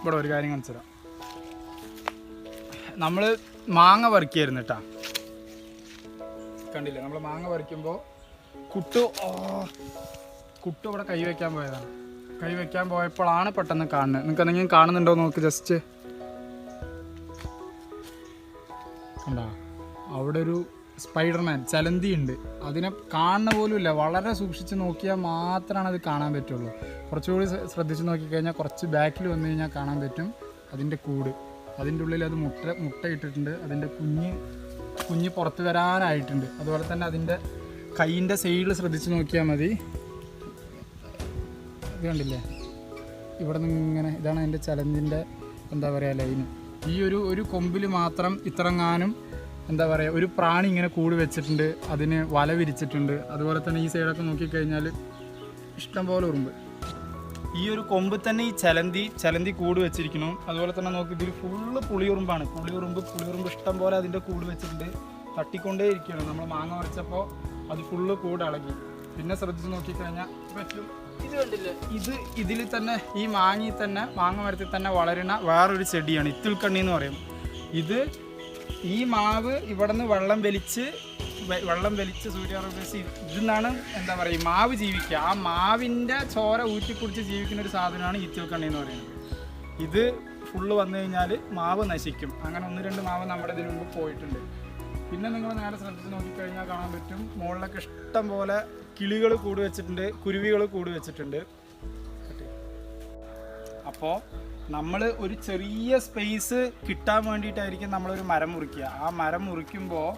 ഇവിടെ ഒരു കാര്യം കാണിച്ചു തരാം. നമ്മൾ മാങ്ങ പറിക്കായിരുന്നു കേട്ടാ കണ്ടില്ലേ? നമ്മൾ മാങ്ങ പറിക്കുമ്പോൾ കുട്ടു കുട്ടു ഇവിടെ കൈ വയ്ക്കാൻ പോയതാണ്. കൈ വയ്ക്കാൻ പോയപ്പോഴാണ് പെട്ടെന്ന് കാണുന്നത്. നിങ്ങൾക്ക് എന്തെങ്കിലും കാണുന്നുണ്ടോ നോക്ക് ജസ്റ്റ് കണ്ടാ? അവിടെ ഒരു സ്പൈഡർമാൻ ചലന്തി ഉണ്ട് അതിനെ കാണുന്ന പോലും ഇല്ല വളരെ സൂക്ഷിച്ച് നോക്കിയാൽ മാത്രമാണ് അത് കാണാൻ പറ്റുള്ളൂ. കുറച്ചുകൂടി ശ്ര- ശ്രദ്ധിച്ച് നോക്കിക്കഴിഞ്ഞാൽ കുറച്ച് ബാക്കിൽ വന്നു കഴിഞ്ഞാൽ കാണാൻ പറ്റും അതിന്റെ കൂട്. അതിന്റെ ഉള്ളിൽ അത് മുട്ട മുട്ട ഇട്ടിട്ടുണ്ട്. അതിന്റെ കുഞ്ഞ് കുഞ്ഞ് പുറത്ത് വരാനായിട്ടുണ്ട്. അതുപോലെ തന്നെ അതിന്റെ കൈയിന്റെ സൈഡിൽ ശ്രദ്ധിച്ച് നോക്കിയാൽ മതി. ഇത് കണ്ടില്ലേ? ഇവിടെ നിന്ന് ഇങ്ങനെ ഇതാണ് അതിന്റെ ചലഞ്ചിന്റെ എന്താ പറയുക ലൈന്. ഈ ഒരു ഒരു കൊമ്പിൽ മാത്രം ഇത്രങ്ങാനും എന്താ പറയുക ഒരു പ്രാണി ഇങ്ങനെ കൂട് വെച്ചിട്ടുണ്ട് അതിന് വല വിരിച്ചിട്ടുണ്ട്. അതുപോലെ തന്നെ ഈ സൈഡൊക്കെ നോക്കിക്കഴിഞ്ഞാൽ ഇഷ്ടംപോലെ ഉറുമ്പ്. ഈ ഒരു കൊമ്പ് തന്നെ ഈ ചലന്തി ചലന്തി കൂട് വെച്ചിരിക്കുന്നു. അതുപോലെ തന്നെ നോക്കി ഇതിൽ ഫുള്ള് പുളിയുറുമ്പാണ് പുളിയുറുമ്പ് പുളിയുറുമ്പ് ഇഷ്ടം പോലെ അതിന്റെ കൂട് വെച്ചിട്ടുണ്ട്. തട്ടിക്കൊണ്ടേ ഇരിക്കുകയാണ്. നമ്മൾ മാങ്ങ പറിച്ചപ്പോൾ അത് ഫുള്ള് കൂട് ഇളകി. പിന്നെ ശ്രദ്ധിച്ച് നോക്കിക്കഴിഞ്ഞാൽ പറ്റും. ഇത് കണ്ടില്ലേ? ഇത് ഇതിൽ തന്നെ ഈ മാങ്ങയിൽ തന്നെ മാങ്ങ മരത്തിൽ തന്നെ വളരുന്ന വേറൊരു ചെടിയാണ് ഇത്തിൽക്കണ്ണി എന്ന് പറയും. ഇത് ഈ മാവ് ഇവിടെ നിന്ന് വെള്ളം വലിച്ച് വെള്ളം വലിച്ച് സൂര്യാപ്രകാശം ഇതിന്നാണ് എന്താ പറയുക മാവ് ജീവിക്കുക. ആ മാവിന്റെ ചോര ഊറ്റിക്കുടിച്ച് ജീവിക്കുന്ന ഒരു സാധനമാണ് ഈത്തിൽക്കണ്ണി എന്ന് പറയുന്നത്. ഇത് ഫുള്ള് വന്നു കഴിഞ്ഞാൽ മാവ് നശിക്കും. അങ്ങനെ ഒന്ന് രണ്ട് മാവ് നമ്മുടെ ഇതിന് മുമ്പ് പോയിട്ടുണ്ട്. പിന്നെ നിങ്ങൾ നേരെ ശ്രദ്ധിച്ച് നോക്കിക്കഴിഞ്ഞാൽ കാണാൻ പറ്റും മുകളിലൊക്കെ ഇഷ്ടം പോലെ കിളികൾ കൂട് വെച്ചിട്ടുണ്ട് കുരുവികൾ കൂട് വെച്ചിട്ടുണ്ട്. അപ്പോൾ നമ്മൾ ഒരു ചെറിയ സ്പേസ് കിട്ടാൻ വേണ്ടിയിട്ടായിരിക്കും നമ്മളൊരു മരം മുറിക്കുക. ആ മരം മുറിക്കുമ്പോൾ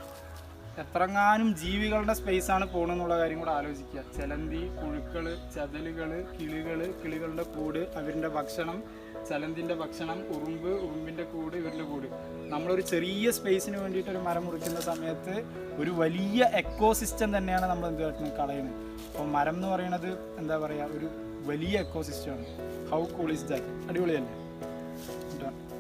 എത്രങ്ങാനും ജീവികളുടെ സ്പേസാണ് പോകണമെന്നുള്ള കാര്യം കൂടെ ആലോചിക്കുക. ചെലന്തി പുഴുക്കൾ ചതലുകൾ കിളികൾ കിളികളുടെ കൂട് അവരുടെ ഭക്ഷണം ചലന്തിന്റെ ഭക്ഷണം ഉറുമ്പ് ഉറുമ്പിന്റെ കൂട് ഇവരുടെ കൂട്. നമ്മളൊരു ചെറിയ സ്പേസിന് വേണ്ടിയിട്ട് ഒരു മരം മുറിക്കുന്ന സമയത്ത് ഒരു വലിയ എക്കോസിസ്റ്റം തന്നെയാണ് നമ്മൾ എന്ത് കാട്ടുന്നത് കളയുന്നത് അപ്പോൾ മരം എന്ന് പറയുന്നത് എന്താ പറയുക ഒരു വലിയ എക്കോസിസ്റ്റമാണ് ഹൗ കൂൾ ഇസ് ദാറ്റ് അടിപൊളിയല്ലേ? കേട്ടോ